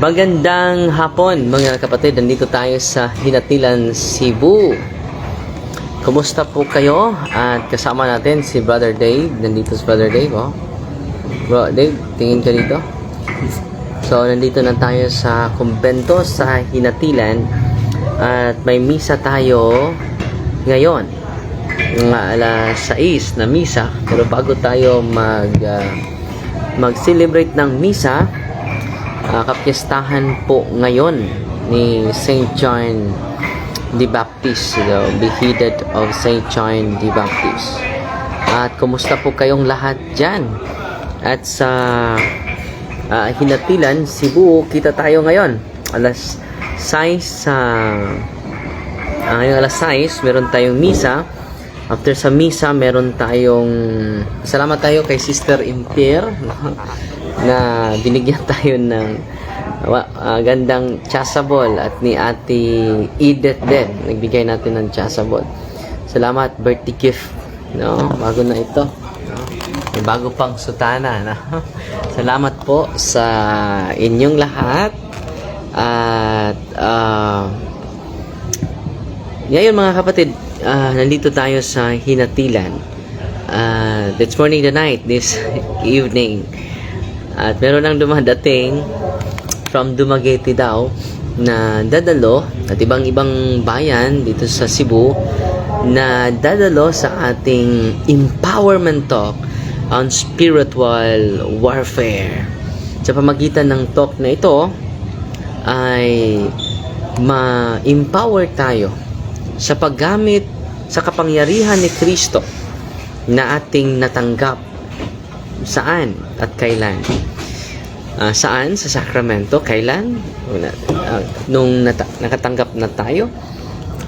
Magandang hapon mga kapatid, nandito tayo sa Hinatilan, Cebu. Kumusta po kayo? At kasama natin si Brother Dave. Nandito si Brother Dave, oh. Bro, Dave, tingin ka dito. So, nandito na tayo sa kumbento sa Hinatilan. At may misa tayo ngayon. Mga alas 6 na misa. Pero bago tayo mag... ah, mag-celebrate ng misa, uh, kapistahan po ngayon ni St. John the Baptist, the beheaded of St. John the Baptist. At kumusta po kayong lahat dyan? At sa uh, Hinatilan, Cebu, kita tayo ngayon. Alas 6 sa uh, ngayong alas 6, meron tayong misa. After sa misa, meron tayong salamat tayo kay Sister Impier na binigyan tayo ng ah, gandang chasabol at ni Ate Edith din nagbigay natin ng chasabol. Salamat birthday gift no bago na ito may bago pang sutana no? salamat po sa inyong lahat at ah ngayon mga kapatid, ah, nandito tayo sa Hinatilan. Uh, it's morning to night, this evening. At meron nang dumadating from Dumaguete daw na dadalo at ibang ibang bayan dito sa Cebu na dadalo sa ating empowerment talk on spiritual warfare. Sa pamagitan ng talk na ito ay ma-empower tayo sa paggamit sa kapangyarihan ni Kristo na ating natanggap saan at kailan. Ah, saan? Sa sakramento. Kailan? Ah, nung nata- nakatanggap na tayo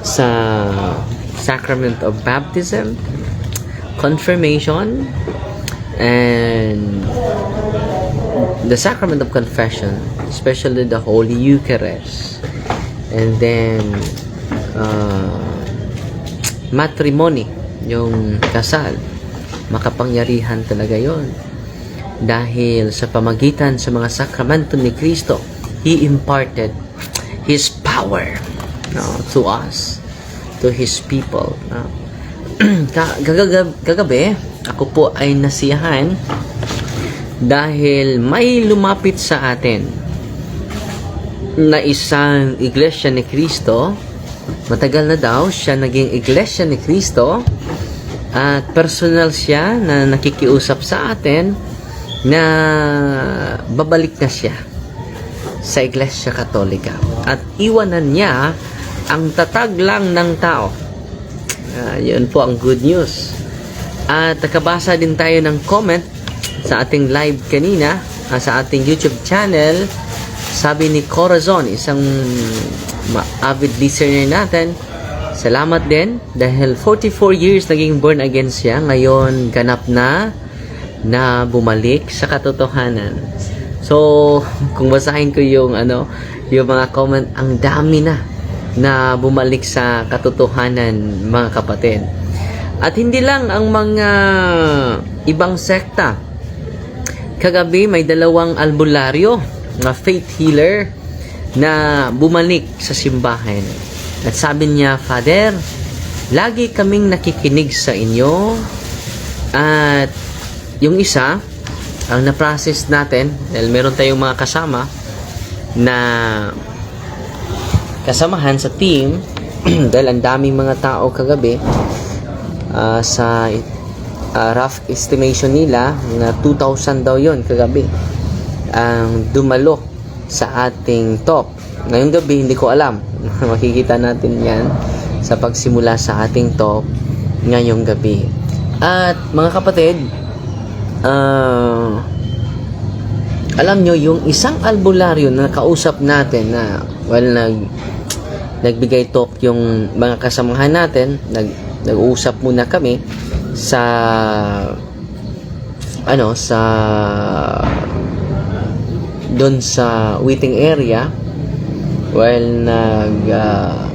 sa sacrament of baptism, confirmation, and the sacrament of confession, especially the Holy Eucharist, and then uh, matrimony, yung kasal, makapangyarihan talaga yon dahil sa pamagitan sa mga sakramento ni Kristo, He imparted His power no, to us, to His people. No. Gagagab- Kagabi, ako po ay nasiyahan dahil may lumapit sa atin na isang iglesia ni Kristo. Matagal na daw siya naging iglesia ni Kristo at personal siya na nakikiusap sa atin na babalik na siya sa Iglesia Katolika at iwanan niya ang tatag lang ng tao. Ah, yun po ang good news. At nakabasa din tayo ng comment sa ating live kanina ah, sa ating YouTube channel. Sabi ni Corazon, isang avid listener natin, Salamat din dahil 44 years naging born again siya. Ngayon ganap na na bumalik sa katotohanan. So, kung basahin ko yung ano, yung mga comment, ang dami na na bumalik sa katotohanan mga kapatid. At hindi lang ang mga ibang sekta. Kagabi may dalawang albularyo na faith healer na bumalik sa simbahan. At sabi niya, Father, lagi kaming nakikinig sa inyo at yung isa, ang na-process natin, dahil meron tayong mga kasama na kasamahan sa team, dahil ang daming mga tao kagabi, ah, sa ah, rough estimation nila, na 2,000 daw yon kagabi, ang dumalo sa ating talk. Ngayong gabi, hindi ko alam. Makikita natin yan sa pagsimula sa ating talk ngayong gabi. At mga kapatid, ah, alam nyo, yung isang albularyo na kausap natin na, well, nag, nagbigay talk yung mga kasamahan natin, nag, nag-uusap muna kami sa, ano, sa, doon sa waiting area, while nag, uh,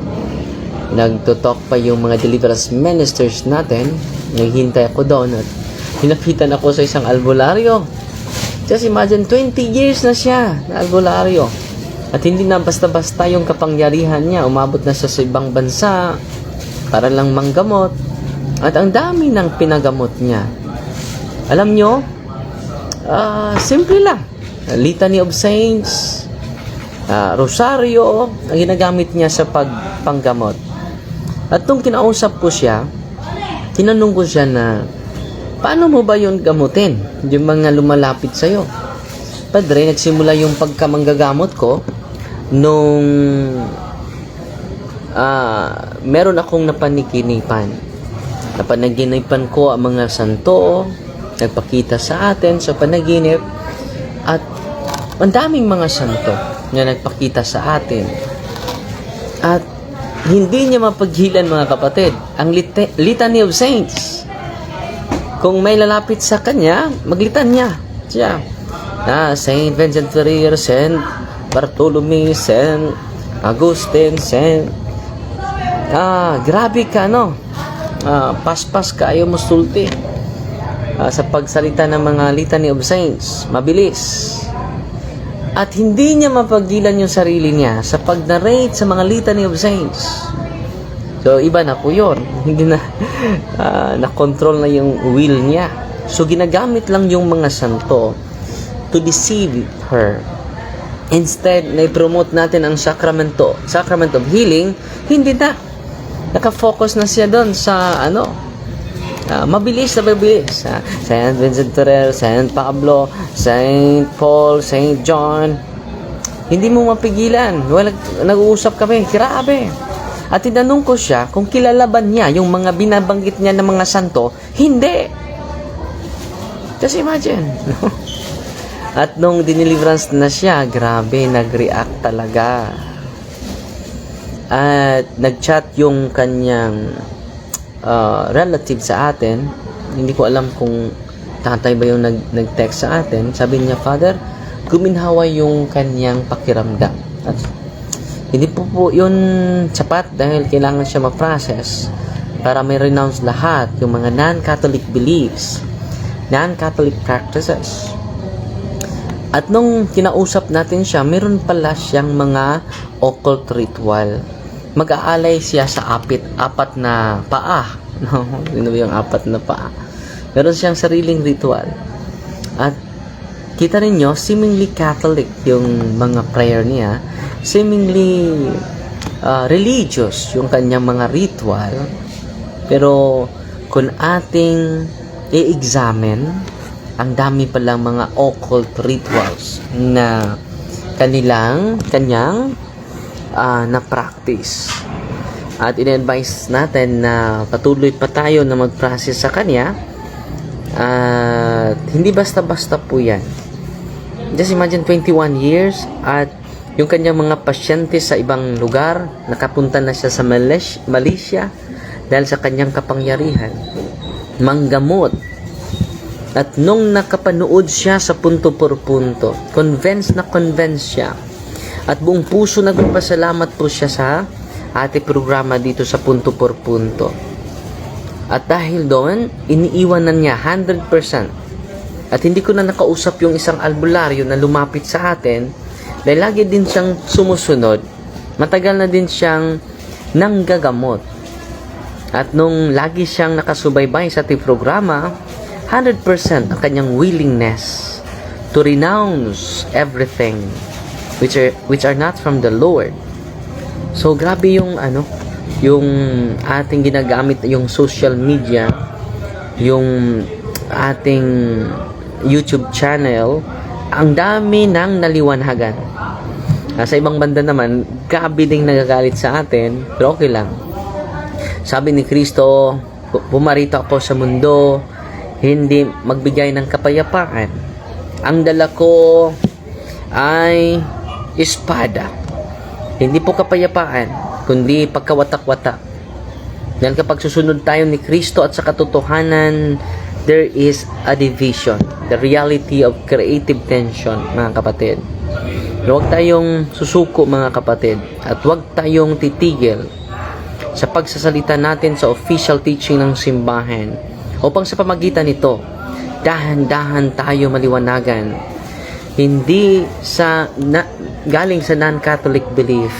nagtutok pa yung mga deliverance ministers natin, naghihintay ako doon at hinapitan ako sa isang albularyo. Just imagine, 20 years na siya na albularyo. At hindi na basta-basta yung kapangyarihan niya. Umabot na siya sa ibang bansa para lang manggamot. At ang dami ng pinagamot niya. Alam nyo, ah, simple lang. Litany of Saints, ah, Rosario, ang ginagamit niya sa pagpanggamot. At nung kinausap ko siya, tinanong ko siya na, paano mo ba yun gamutin? Yung mga lumalapit sa'yo. Padre, nagsimula yung pagkamanggagamot ko nung ah, meron akong napanikinipan. Napanaginipan ko ang mga santo, nagpakita sa atin sa panaginip, at ang daming mga santo na nagpakita sa atin. At hindi niya mapaghilan mga kapatid ang lit- Litany of Saints. Kung may lalapit sa kanya, maglitan niya. Siya. Ah, Saint Vincent Ferrer, Saint Bartolome, Saint Agustin, Saint... Ah, grabe ka, no? Ah, paspas ka, ayaw mo sulti. Ah, sa pagsalita ng mga litany of saints, mabilis. At hindi niya mapagilan yung sarili niya sa pag-narrate sa mga litany of saints. So, iba na po yun. Hindi na, ah, na-control na yung will niya. So, ginagamit lang yung mga santo to deceive her. Instead, na-promote natin ang sakramento, sacrament of healing, hindi na. Nakafocus na siya doon sa, ano, ah, mabilis na mabilis. Ah, Saint Vincent Ferrer, Saint Pablo, Saint Paul, Saint John. Hindi mo mapigilan. Wala, nag-uusap kami. Grabe. At tinanong ko siya kung kilala ba niya yung mga binabanggit niya ng mga santo. Hindi. Just imagine. At nung diniliverance na siya, grabe, nag-react talaga. At nag-chat yung kanyang uh, relative sa atin. Hindi ko alam kung tatay ba yung nag- nag-text sa atin. Sabi niya, Father, guminhawa yung kanyang pakiramdam. At hindi po po yun sapat dahil kailangan siya ma-process para may renounce lahat yung mga non-Catholic beliefs, non-Catholic practices. At nung kinausap natin siya, meron pala siyang mga occult ritual. Mag-aalay siya sa apit, apat na paa. No? Sino ba yung apat na paa? Meron siyang sariling ritual. At kita ninyo, seemingly Catholic yung mga prayer niya. Seemingly uh, religious yung kanyang mga ritual. Pero kung ating i-examine, ang dami palang mga occult rituals na kanilang, kanyang ah, na-practice. At in-advise natin na patuloy pa tayo na mag-process sa kanya. At hindi basta-basta po yan. Just imagine 21 years at yung kanyang mga pasyente sa ibang lugar, nakapunta na siya sa Malaysia, Malaysia dahil sa kanyang kapangyarihan. Manggamot, at nung nakapanood siya sa punto por punto, convinced na convinced siya. At buong puso nagpapasalamat po siya sa ating programa dito sa punto por punto. At dahil doon, iniiwanan niya 100%. At hindi ko na nakausap yung isang albularyo na lumapit sa atin dahil lagi din siyang sumusunod. Matagal na din siyang nanggagamot. At nung lagi siyang nakasubaybay sa ating programa, 100% ang kanyang willingness to renounce everything which are which are not from the Lord. So grabe yung ano, yung ating ginagamit yung social media, yung ating YouTube channel, ang dami ng naliwanhagan. Sa ibang banda naman, gabi ding nagagalit sa atin, pero okay lang. Sabi ni Kristo, pumarito ako sa mundo, hindi magbigay ng kapayapaan. Ang dala ko ay espada. Hindi po kapayapaan, kundi pagkawatak-watak. Dahil kapag susunod tayo ni Kristo at sa katotohanan, there is a division. The reality of creative tension, mga kapatid. Huwag tayong susuko, mga kapatid. At huwag tayong titigil sa pagsasalita natin sa official teaching ng simbahan upang sa pamagitan nito, dahan-dahan tayo maliwanagan hindi sa na, galing sa non-Catholic belief.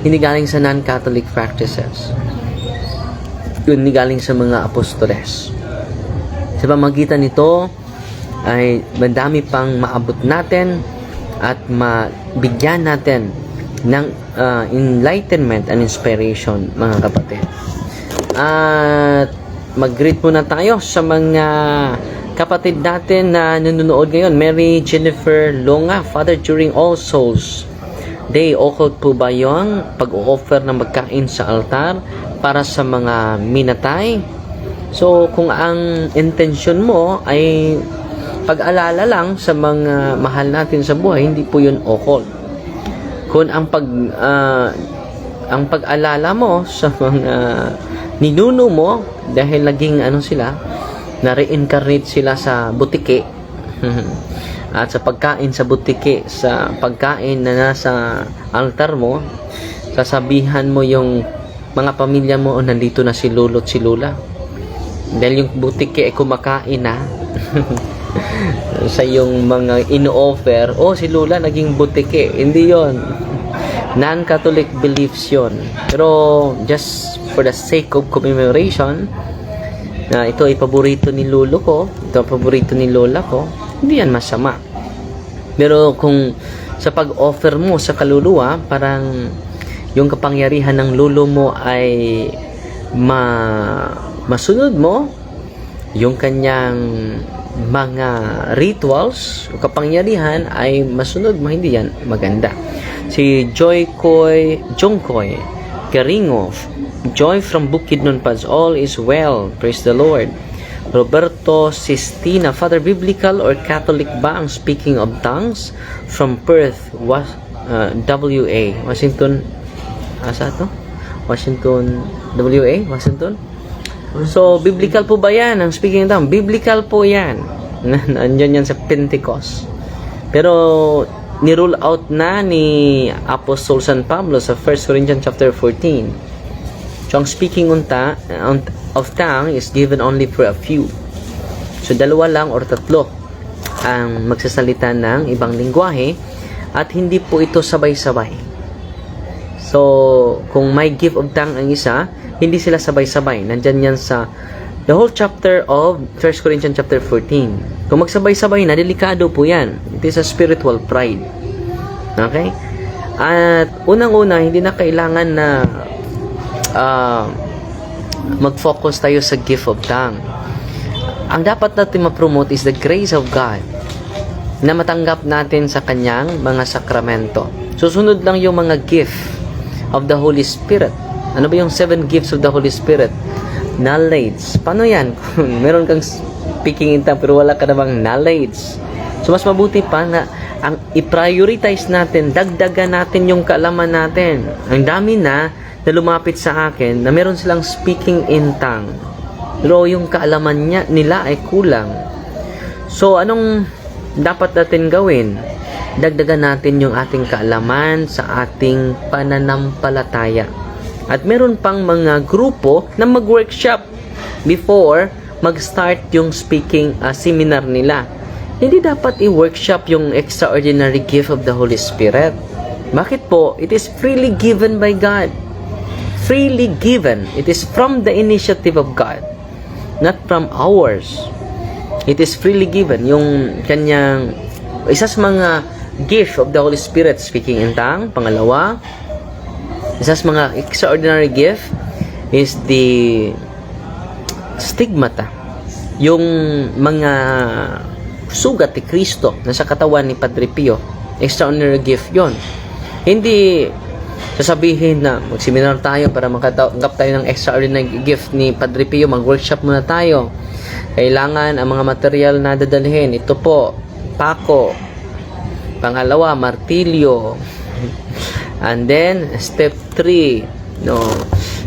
Hindi galing sa non-Catholic practices. Yun, hindi galing sa mga apostoles. Sa pamagitan nito, ay madami pang maabot natin at mabigyan natin ng ah, enlightenment and inspiration, mga kapatid. At mag-greet muna tayo sa mga kapatid natin na nanonood ngayon. Mary Jennifer Longa, Father during All Souls Day, okay po ba yung pag-offer ng magkain sa altar para sa mga minatay? So, kung ang intention mo ay pag-alala lang sa mga mahal natin sa buhay, hindi po yun okol. Kung ang pag ah, ang pag-alala mo sa mga ninuno mo dahil naging ano sila, na-reincarnate sila sa butike at sa pagkain sa butike, sa pagkain na nasa altar mo, sasabihan mo yung mga pamilya mo, oh, nandito na si lolo at si lola. Dahil yung butike ay kumakain na sa yung mga ino-offer, oh si lola naging butike. Hindi yon Non-Catholic beliefs yon Pero just for the sake of commemoration, na ito ay paborito ni lolo ko, ito ang paborito ni lola ko, hindi yan masama. Pero kung sa pag-offer mo sa kaluluwa, parang yung kapangyarihan ng lolo mo ay ma masunod mo, yung kanyang mga rituals o kapangyarihan ay masunod mo, hindi yan maganda. Si Joy Koy, Jongkoy, Garingov, Joy from Bukidnon Pads, all is well, praise the Lord. Roberto Sistina, Father Biblical or Catholic ba ang speaking of tongues? From Perth, was, uh, WA, Washington, asa to? Washington, WA, Washington? So, biblical po ba yan? Ang speaking of tongues, biblical po yan. Nandiyan yan sa Pentecost. Pero, ni-rule out na ni Apostle San Pablo sa 1 Corinthians chapter 14. So, ang speaking on ta- on- of tongue is given only for a few. So, dalawa lang or tatlo ang magsasalita ng ibang lingwahe at hindi po ito sabay-sabay. So, kung may gift of tongue ang isa, hindi sila sabay-sabay. Nandyan yan sa the whole chapter of 1 Corinthians chapter 14. Kung magsabay-sabay na, delikado po yan. It is a spiritual pride. Okay? At unang-una, hindi na kailangan na ah, mag-focus tayo sa gift of tongue. Ang dapat natin ma-promote is the grace of God na matanggap natin sa kanyang mga sakramento. Susunod lang yung mga gift of the Holy Spirit. Ano ba yung seven gifts of the Holy Spirit? Knowledge. Paano yan? Kung meron kang speaking in tongue pero wala ka namang knowledge. So mas mabuti pa na ang i-prioritize natin, dagdagan natin yung kaalaman natin. Ang dami na na lumapit sa akin na meron silang speaking in tongue. Pero yung kaalaman niya, nila ay kulang. So, anong dapat natin gawin? Dagdagan natin yung ating kaalaman sa ating pananampalataya. At meron pang mga grupo na mag-workshop before mag-start yung speaking uh, seminar nila. Hindi dapat i-workshop yung extraordinary gift of the Holy Spirit. Bakit po? It is freely given by God freely given. It is from the initiative of God, not from ours. It is freely given. Yung kanyang, isa sa mga gift of the Holy Spirit, speaking in tongue. Pangalawa, isa sa mga extraordinary gift is the stigmata. Yung mga sugat ni Kristo na sa katawan ni Padre Pio. Extraordinary gift yon. Hindi sasabihin na magseminar tayo para makatanggap tayo ng extraordinary gift ni Padre Pio, mag-workshop muna tayo. Kailangan ang mga material na dadalhin. Ito po, pako. Pangalawa, martilyo. And then, step 3, no,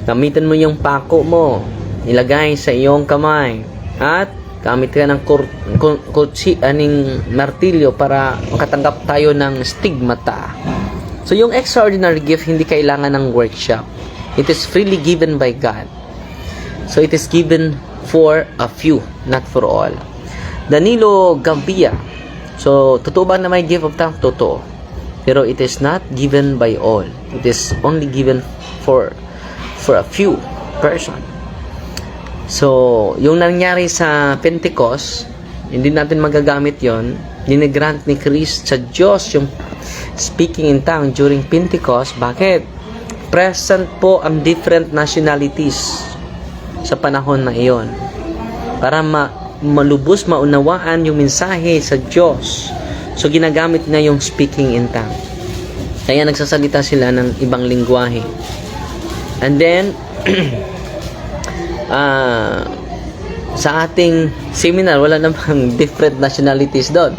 gamitin mo yung pako mo. Ilagay sa iyong kamay. At gamit ka ng kutsi, aning martilyo para makatanggap tayo ng stigmata. So, yung extraordinary gift, hindi kailangan ng workshop. It is freely given by God. So, it is given for a few, not for all. Danilo Gambia, So, totoo ba na may gift of tongue? Totoo. Pero it is not given by all. It is only given for for a few person. So, yung nangyari sa Pentecost, hindi natin magagamit yon Dinigrant ni Christ sa Diyos yung speaking in tongue during Pentecost. Bakit? Present po ang different nationalities sa panahon na iyon. Para ma malubos, maunawaan yung mensahe sa Diyos. So, ginagamit niya yung speaking in tongue. Kaya nagsasalita sila ng ibang lingwahe. And then, ah sa ating seminar, wala namang different nationalities doon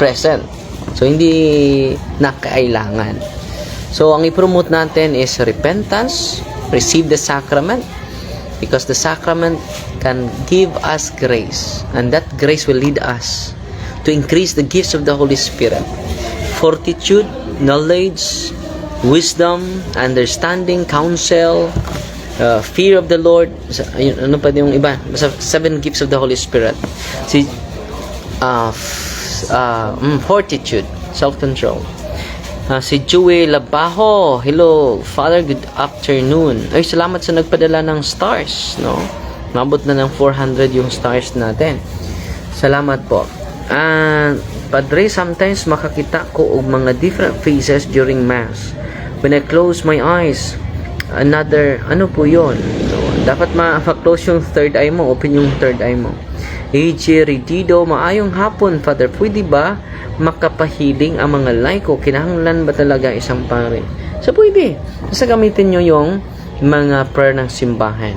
present. So, hindi nakailangan. So, ang i-promote natin is repentance, receive the sacrament, because the sacrament can give us grace, and that grace will lead us to increase the gifts of the Holy Spirit. Fortitude, knowledge, wisdom, understanding, counsel, uh, fear of the Lord, ano pa yung iba? Seven gifts of the Holy Spirit. Si uh, uh, mm, fortitude, self-control. Ah, si Joey Labajo, hello, Father, good afternoon. Ay, salamat sa nagpadala ng stars, no? Nabot na ng 400 yung stars natin. Salamat po. Ah, Padre, sometimes makakita ko og mga different faces during Mass. When I close my eyes, another, ano po yon? No, dapat ma- ma-close yung third eye mo, open yung third eye mo. AJ Redido, maayong hapon, Father. Pwede ba makapahiling ang mga laiko? Kinahanglan ba talaga isang pare? So, pwede. Basta gamitin nyo yung mga prayer ng simbahan.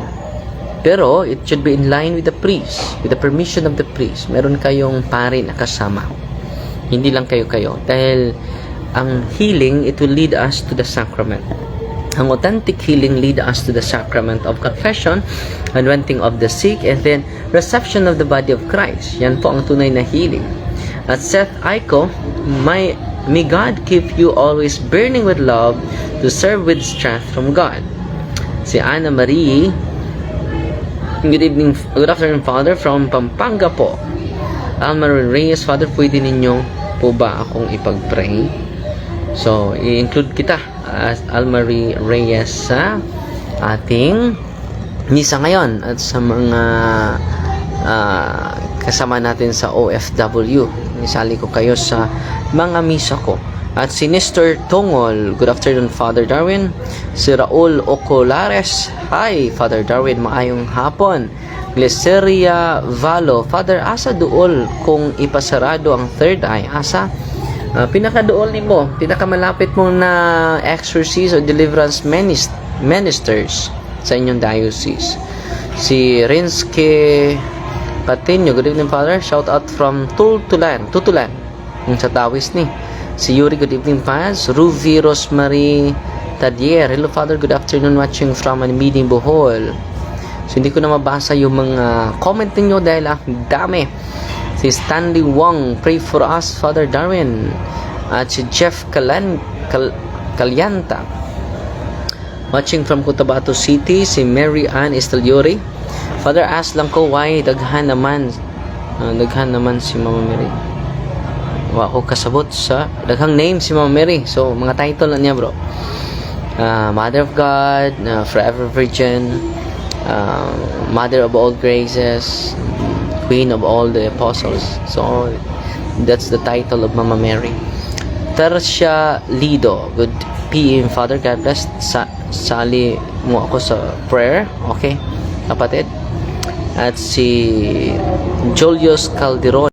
Pero, it should be in line with the priest, with the permission of the priest. Meron kayong pare na kasama. Hindi lang kayo-kayo. Dahil, ang healing, it will lead us to the sacrament. Ang authentic healing lead us to the sacrament of confession, anointing of the sick, and then reception of the body of Christ. Yan po ang tunay na healing. At Seth Aiko, may, may God keep you always burning with love to serve with strength from God. Si Anna Marie, Good evening, good afternoon, Father, from Pampanga po. Almarin Reyes, Father, pwede ninyo po ba akong ipag-pray? So, i-include kita as Almarie Reyes sa ating misa ngayon at sa mga ah, kasama natin sa OFW. Isali ko kayo sa mga misa ko. At si Nestor Tongol, good afternoon Father Darwin. Si Raul Ocolares, hi Father Darwin, maayong hapon. Glyceria Valo, Father, asa duol kung ipasarado ang third eye? Asa? Uh, pinakadool ni mo, pinakamalapit mo na exorcist o deliverance minis- ministers sa inyong diocese. Si Rinske Patinyo, good evening Father. Shout out from Tultulan, Tutulan, yung sa Taoist ni. Si Yuri, good evening Paz. Ruby Rosemary Tadier, hello Father, good afternoon watching from Meeting Bohol. So hindi ko na mabasa yung mga comment ninyo dahil ang dami. Si Stanley Wong, pray for us, Father Darwin. At si Jeff Kalan, Kal, Kalyanta. Watching from Cotabato City, si Mary Ann Esteliori. Father, ask lang ko why daghan naman ah, daghan naman si Mama Mary. Wa ko kasabot sa daghang name si Mama Mary. So mga title na niya, bro. Ah, Mother of God, ah, Forever Virgin, ah, Mother of all graces, Queen of all the apostles. So that's the title of Mama Mary. Tercia Lido. Good PM, Father. God bless. Sa sali mo ako sa prayer. Okay, kapatid. At si Julius Calderon.